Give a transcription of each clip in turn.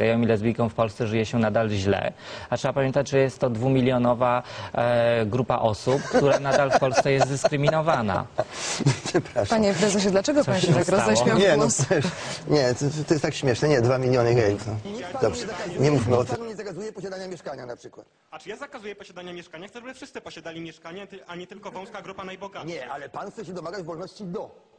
Gejom i lesbijkom w Polsce żyje się nadal źle, a trzeba pamiętać, że jest to dwumilionowa e, grupa osób, która nadal w Polsce jest dyskryminowana. Przepraszam. Panie prezesie, dlaczego pan się tak stało? roześmiał Nie, no głos? przecież, nie, to, to jest tak śmieszne. Nie, dwa miliony gejów. No. Dobrze, nie mówmy o tym. Panu nie zakazuje posiadania mieszkania na przykład. A czy ja zakazuję posiadania mieszkania? Chcę, żeby wszyscy posiadali mieszkanie, ty- a nie tylko wąska grupa najbogatszych. Nie, ale pan chce się domagać wolności do.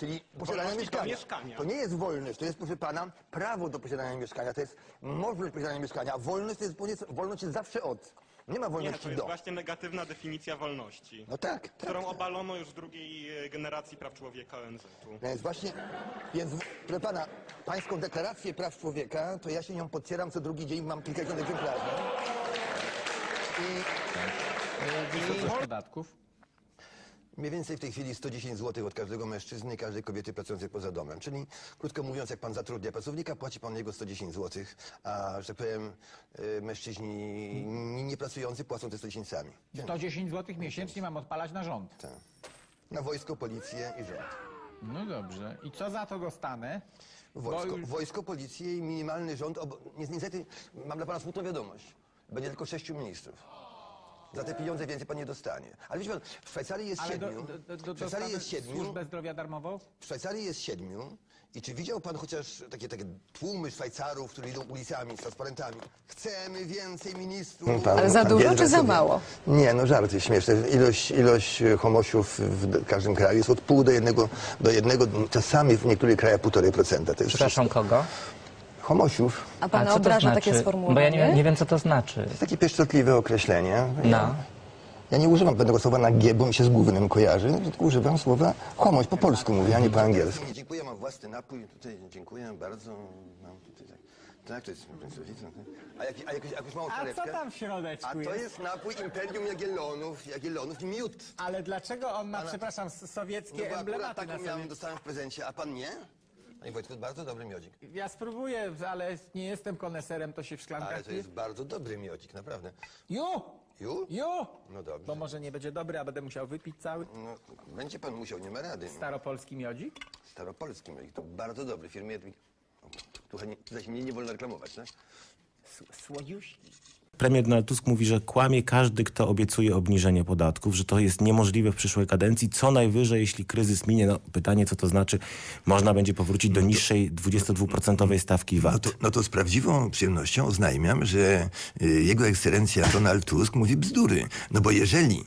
Czyli Wolności do mieszkania. mieszkania. To nie jest wolność, to jest, proszę pana, prawo do posiadania mieszkania. To jest możliwość posiadania mieszkania. A wolność to jest, wolność jest zawsze od. Nie ma Nie, wolności to jest do. właśnie negatywna definicja wolności, No tak, tak. którą obalono już w drugiej e, generacji praw człowieka ONZ-u. Więc właśnie, więc proszę pana, pańską deklarację praw człowieka, to ja się nią podcieram co drugi dzień, mam kilkadziesiąt egzemplarzy. podatków. Mniej więcej w tej chwili 110 zł od każdego mężczyzny i każdej kobiety pracującej poza domem. Czyli, krótko mówiąc, jak pan zatrudnia pracownika, płaci pan jego 110 zł, a, że tak powiem, y, mężczyźni nie- niepracujący płacą te 110 sami. 110 zł miesięcznie mam odpalać na rząd. Tak. Na wojsko, policję i rząd. No dobrze. I co za to dostanę? Wojsko, Bo już- wojsko policję i minimalny rząd. Ob... ni- Niestety, mam dla pana smutną wiadomość. Będzie tylko sześciu ministrów. Za te pieniądze więcej pan nie dostanie. Ale wiecie pan, w Szwajcarii jest Ale do, siedmiu. do, do, w do, Szwajcarii dostanę jest siedmiu. służbę zdrowia darmową? W Szwajcarii jest siedmiu i czy widział pan chociaż takie, takie tłumy Szwajcarów, którzy idą ulicami z transparentami? Chcemy więcej ministrów. Ale za dużo czy za mało? Nie, no żarty śmieszne. Ilość, ilość e, homosiów w każdym kraju jest od pół do jednego, do jednego czasami w niektórych krajach półtorej procenta. To jest Przepraszam, kogo? wszystko. Homosiów. A A pana co to obraża znaczy? takie sformułowanie? Bo ja nie, nie wiem, co to znaczy. Takie pieszczotliwe określenie. No. Ja nie używam pewnego słowa na G, bo mi się z głównym kojarzy, tylko używam słowa homoś, po polsku mówię, a nie po angielsku. Nie, dziękuję, mam własny napój, tutaj dziękuję bardzo. Mam tutaj tak. Tak, to jest pracowita. A, jak, a jakąś, jakąś małą A co torebkę? tam w środeczku A to jest? jest napój Imperium Jagiellonów, Jagiellonów i miód. Ale dlaczego on ma, przepraszam, s- No sowieckie bo akurat emblematy na taką miałem, dostałem w prezencie, a pan nie? Panie Wojtku, bardzo dobry miodzik. Ja spróbuję, ale nie jestem koneserem, to się w szklankach Ale to jest bardzo dobry miodzik, naprawdę. Ju! Ju? Ju! No dobrze. Bo może nie będzie dobry, a będę musiał wypić cały No, będzie pan musiał, nie ma rady. staropolski miodzik. Staropolski miodzik, to bardzo dobry, firmy Jadwig. Tutaj, nie- tutaj się nie, nie wolno reklamować, tak? S- Słodziuśki. Premier Donald Tusk mówi, że kłamie każdy, kto obiecuje obniżenie podatków, że to jest niemożliwe w przyszłej kadencji. Co najwyżej, jeśli kryzys minie, no pytanie, co to znaczy, można będzie powrócić do niższej 22% stawki No VAT. to, no to z prawdziwą przyjemnością oznajmiam, że y, Jego Ekscelencja Donald Tusk mówi bzdury. No bo jeżeli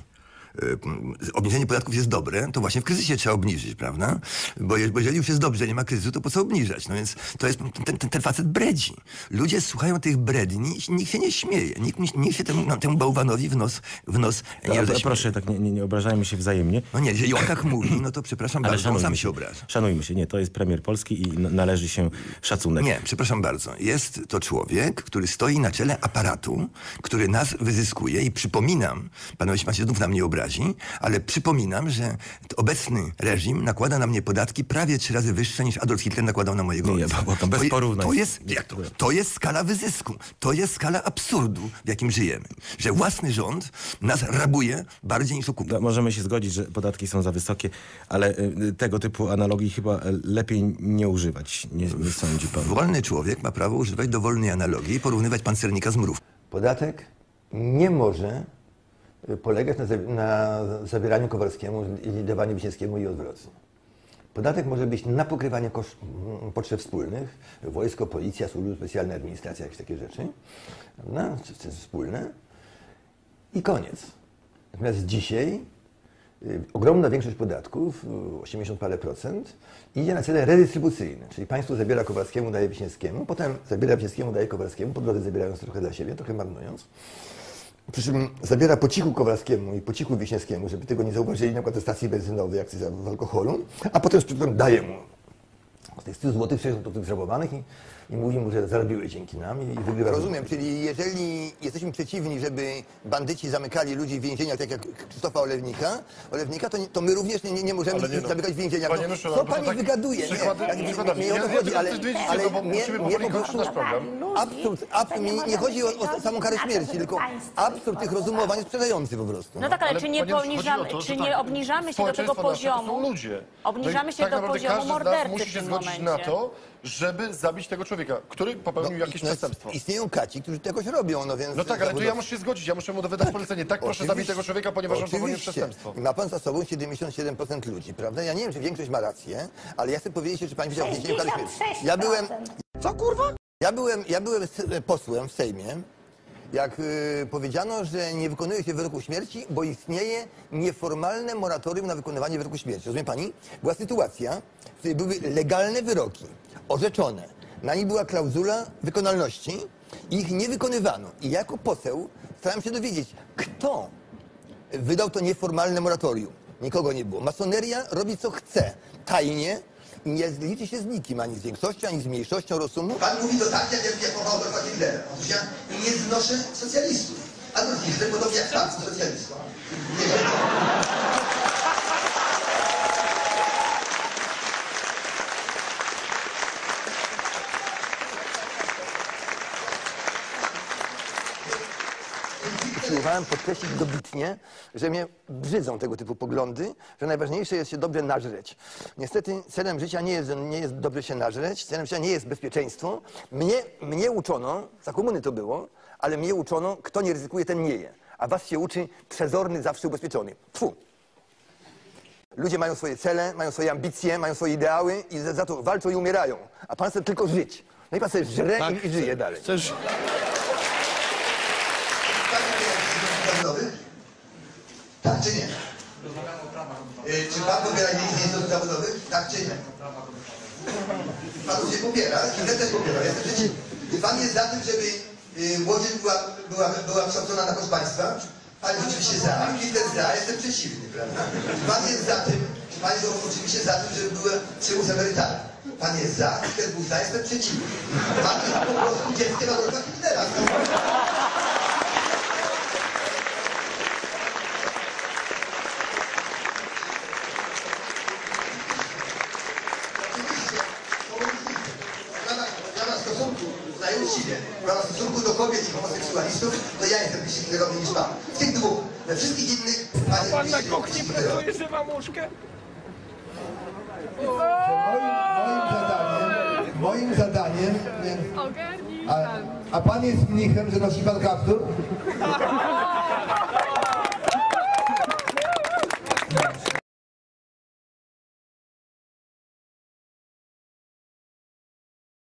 obniżenie podatków jest dobre, to właśnie w kryzysie trzeba obniżyć, prawda? Bo, je, bo jeżeli już jest dobrze, nie ma kryzysu, to po co obniżać? No więc to jest, ten, ten, ten facet bredzi. Ludzie słuchają tych bredni i nikt się nie śmieje. Nikt, nikt, się temu, no, temu bałwanowi w nos, w nos nie roześmieje. proszę, tak nie, nie, nie obrażajmy się wzajemnie. No nie, jeżeli on tak mówi, no to przepraszam Ale bardzo, on sam się, się obraża. szanujmy się, nie, to jest premier Polski i należy się szacunek. Nie, przepraszam bardzo. Jest to człowiek, który stoi na czele aparatu, który nas wyzyskuje i przypominam, panowie się macie znów na mnie obrazi, ale przypominam, że obecny reżim nakłada na mnie podatki prawie trzy razy wyższe niż Adolf Hitler nakładał na mojego Nie, nie, ojca. bo- to bez porównań. To jest, jak to, to jest skala wyzysku. To jest skala absurdu, w jakim żyjemy. Że własny rząd nas rabuje bardziej niż okupuje. No, możemy się zgodzić, że podatki są za wysokie, ale y, tego typu analogii chyba y, lepiej nie używać, nie, nie sądzi pan. Wolny człowiek ma prawo używać dowolnej analogii i porównywać pancernika z mrów. Podatek nie może polegać na, na zabieraniu Kowalskiemu i dawaniu Wiśniewskiemu i odwrotnie. Podatek może być na pokrywanie koszt, potrzeb wspólnych, wojsko, policja, służby specjalne, administracja, jakieś takie rzeczy, prawda? Czy, czy wspólne i koniec. Natomiast dzisiaj y, ogromna większość podatków, y, 80 parę procent, idzie na cele redystrybucyjne. Czyli państwo zabiera Kowalskiemu, daje Wiśniewskiemu, potem zabiera Wiśniewskiemu, daje Kowalskiemu, po drodze zabierając trochę dla siebie, trochę marnując. Przy czym zabiera po cichu Kowalskiemu i po cichu Wiśniewskiemu, żeby tego nie zauważyli na przykład ze stacji benzynowej, akcyza w alkoholu, a potem z daje mu z tych 100 zł 60 do tych zrabowanych i, i mówi mu, że zarobiły dzięki nam i wygrywa. Rozumiem, czyli jeżeli jesteśmy przeciwni, żeby bandyci zamykali ludzi w więzieniach, tak jak Krzysztofa Olewnika, Olewnika to, nie, to my również nie, nie, nie możemy nie ich no. zamykać w więzieniach. Panie No, co to pani tak wygaduje? przykłady- Nie, nie, przykładami. nie, nie to ja chodzi, ale, ale no powoli po kończyć prostu nasz program. absurd, absurd mi nie chodzi o, o samą karę śmierci, tylko absurd tych rozumowań jest przerażający po prostu. No tak, ale, Ale czy nie poniżamy, to, czy tak, nie obniżamy się do tego to poziomu? są ludzie. Obniżamy No się tak do poziomu mordercy musi w się tym zgodzić zgodzić na to, żeby zabić tego człowieka, który popełnił jakieś no, przestępstwo. Istnieją kaci, którzy to jakoś robią, no więc... No tak, ale to ja muszę się zgodzić, ja muszę mu wydać polecenie. Tak, proszę Oczywiście. zabić tego człowieka, ponieważ on popełnił Oczywiście. przestępstwo. I Ma pan za sobą 77% ludzi, prawda? Ja nie wiem, czy większość ma rację, ale ja chcę powiedzieć, że pan widział więzieniu kary śmierci. Ja byłem... Co kurwa? Ja byłem, ja byłem s- posłem w Sejmie, jak y, powiedziano, że nie wykonuje się wyroku śmierci, bo istnieje nieformalne moratorium na wykonywanie wyroku śmierci. Rozumie pani? Była sytuacja, w której były legalne wyroki, orzeczone. Na nich była klauzula wykonalności i ich nie wykonywano. I jako poseł starałem się dowiedzieć, kto wydał to nieformalne moratorium. Nikogo nie było. Masoneria robi co chce, tajnie nie liczy się z nikim, ani z większością, ani z mniejszością rozumu. Pan mówi to tak, jak, jak mowa Adolfa Hitlera. Otóż ja nie znoszę socjalistów. Adolf Hitler, podobnie jak pan, socjalista. Nie, Usiłowałem podkreślić dobitnie, że mnie brzydzą tego typu poglądy, że najważniejsze jest się dobrze nażreć. Niestety celem życia nie jest, nie jest dobrze się nażreć, celem życia nie jest bezpieczeństwo. Mnie, mnie uczono, za komuny to było, ale mnie uczono, kto nie ryzykuje, ten nie je. A was się uczy przezorny, zawsze ubezpieczony. Tfu. Ludzie mają swoje cele, mają swoje ambicje, mają swoje ideały i za za to walczą i umierają. A pan chce tylko żyć. No i pan sobie żre i, i żyje dalej. Chcesz... zawodowych? Tak czy nie? Y, Czy pan popiera dziedzictwo instytutów zawodowych? Tak czy nie? Pan się popiera, Hitler też popiera, ja przeciwny. Czy pan jest za tym, żeby y, młodzież była, była, była kształcona na koszt państwa? Pan jest oczywiście za, Hitler za, jestem przeciwny, prawda? Pan jest za tym, czy pan jest oczywiście za tym, żeby były przymus emerytalny? Pan jest za, Hitler był za, jestem przeciwny. Pan jest po prostu dzieckiem Adolfa Hitlera. w tutaj uczciwie, w ramach stosunku do kobiet i homoseksualistów, to ja jestem bliższy Hitlerowi niż pan. Z tych dwóch. We wszystkich innych pan jest bliższy Hitlerowi. Moim zadaniem, moim zadaniem, a, a pan jest mnichem, że nosi pan kaptur?